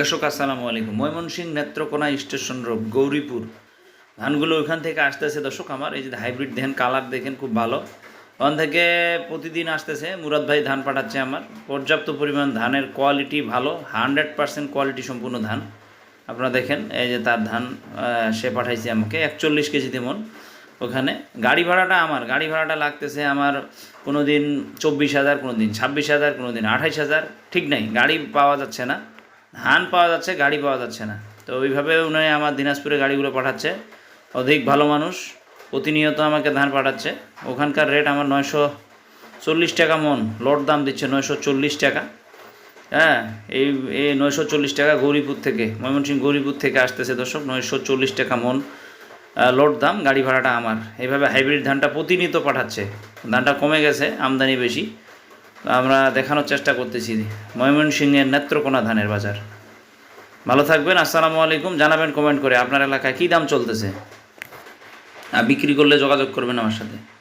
দর্শক, আসসালামু আলাইকুম। Mymensingh Netrokona station road, Gouripur. ধানগুলো ওইখান থেকে আসতেছে দর্শক আমার। এই যে হাইব্রিড ধান কালার দেখেন খুব ভালো। ওখান থেকে প্রতিদিন আসতেছে। মুরাদ ভাই ধান পাঠাচ্ছে আমার। পর্যাপ্ত পরিমাণ ধানের কোয়ালিটি ভালো। হান্ড্রেড পার্সেন্ট কোয়ালিটি সম্পূর্ণ ধান। আপনারা দেখেন, এই যে তার ধান সে পাঠাইছে আমাকে। একচল্লিশ কেজি তেমন ওখানে। গাড়ি ভাড়াটা আমার। গাড়ি ভাড়াটা লাগতেছে আমার কোনো দিন চব্বিশ হাজার কোনো দিন ছাব্বিশ হাজার কোনো দিন আঠাইশ হাজার। ঠিক নাই, গাড়ি পাওয়া যাচ্ছে না। ধান পাওয়া যাচ্ছে, গাড়ি পাওয়া যাচ্ছে না। তো ওইভাবে উনি আমার দিনাজপুরে গাড়িগুলো পাঠাচ্ছে। অধিক ভালো মানুষ, প্রতিনিয়ত আমাকে ধান পাঠাচ্ছে। ওখানকার রেট আমার নয়শো চল্লিশ টাকা মন লট দাম দিচ্ছে নয়শো চল্লিশ টাকা। হ্যাঁ এই এই নয়শো চল্লিশ টাকা গৌরীপুর থেকে, ময়মনসিংহ গৌরীপুর থেকে আসতেছে দর্শক, নয়শো চল্লিশ টাকা মন লোড দাম, গাড়ি ভাড়াটা আমার। এইভাবে হাইব্রিড ধানটা প্রতিনিয়ত পাঠাচ্ছে। ধানটা কমে গেছে, আমদানি বেশি। আমরা দেখানোর চেষ্টা করতেছি। ময়মনসিংহের নেত্রকোনা ধানের বাজার। ভালো থাকবেন, আসসালামু আলাইকুম। জানাবেন কমেন্ট করে আপনার এলাকায় কী দাম চলতেছে। আর বিক্রি করলে যোগাযোগ করবেন আমার সাথে।